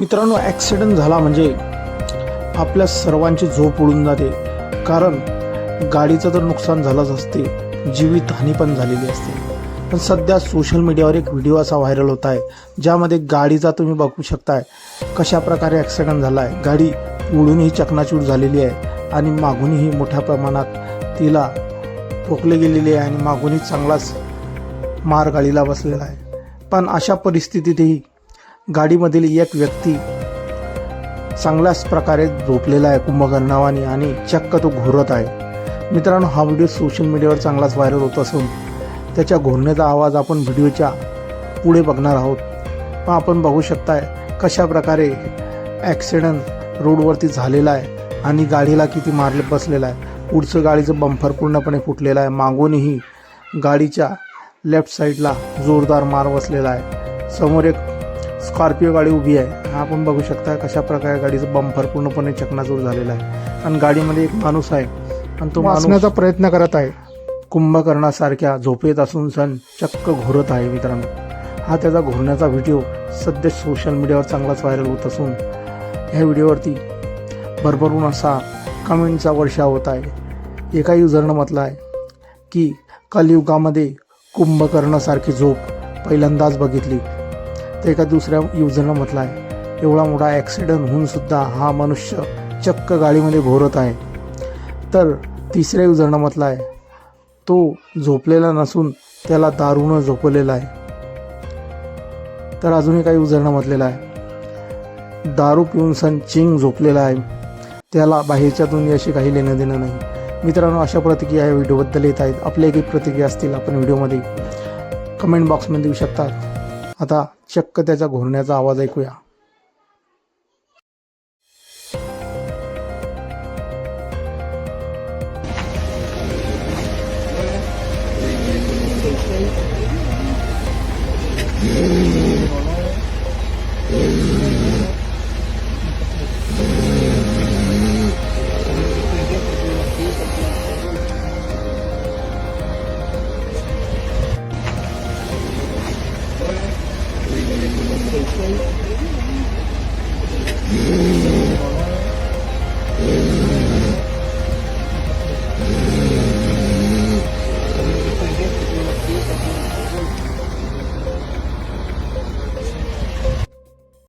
मित्रांनो ॲक्सिडेंट झाला म्हणजे आपल्या सर्वांची झोप उडून जाते. कारण गाडीचं तर नुकसान झालंच असते. जीवितहानी पण झालेली असते. पण सध्या सोशल मीडियावर एक व्हिडिओ असा व्हायरल होत आहे ज्यामध्ये गाडीचा तुम्ही बघू शकताय कशा प्रकारे ॲक्सिडेंट झाला आहे गाडी उडूनही चकनाचूर झालेली आहे आणि मागूनही मोठ्या प्रमाणात तिला ठोकले गेलेली आहे आणि मागूनही चांगलाच मार गाडीला बसलेला आहे. पण अशा परिस्थितीतही गाडीमधील एक व्यक्ती चांगल्याच प्रकारे झोपलेला आहे कुंभकर्णावानी आणि चक्क तो घोरत आहे. मित्रांनो हा व्हिडिओ सोशल मीडियावर चांगलाच व्हायरल होत असून त्याच्या घोरण्याचा आवाज आपण व्हिडिओच्या पुढे बघणार आहोत. पण आपण बघू शकताय कशा प्रकारे ॲक्सिडंट रोडवरती झालेला आहे आणि गाडीला किती मारले बसलेला आहे. पुढचं गाडीचं बंपर पूर्णपणे फुटलेलं आहे. मागूनही गाडीच्या लेफ्ट साईडला जोरदार मार बसलेला आहे. समोर एक स्कॉर्पिओ गाडी उभी आहे. हा आपण बघू शकता कशा प्रकारे गाडीचं बंपर पूर्णपणे चकनाचूर झालेला आहे. आणि गाडीमध्ये एक माणूस आहे आणि तो वाचण्याचा प्रयत्न करत आहे. कुंभकर्णासारख्या झोपेत असून सण चक्क घोरत आहे मित्रांनो. हा त्याचा घोरण्याचा व्हिडिओ सध्या सोशल मीडियावर चांगलाच व्हायरल होत असून ह्या व्हिडिओवरती भरभरून असा कमेंटचा वर्षाव होत आहे. एका युजरनं म्हटलं आहे की कलियुगामध्ये कुंभकर्णासारखी झोप पहिल्यांदाच बघितली. तर एका दुसऱ्या युजरनं म्हटलं आहे एवढा मोठा ॲक्सिडेंट होऊन सुद्धा हा मनुष्य चक्क गाडीमध्ये घोरत आहे. तर तिसऱ्या युजरनं म्हटलं आहे तो झोपलेला नसून त्याला दारूनं झोपलेला आहे. तर अजूनही काही युजरनं म्हटलेलं आहे दारू पिऊन सण चिंग झोपलेला आहे. त्याला बाहेरच्या दुनियाशी काही लेणं देणं नाही. मित्रांनो अशा प्रतिक्रिया या व्हिडिओबद्दल येत आहेत. आपल्या काही प्रतिक्रिया असतील आपण व्हिडिओमध्ये कमेंट बॉक्समध्ये देऊ शकतात. आता चक्क त्याचा घोरण्याचा आवाज ऐकूया.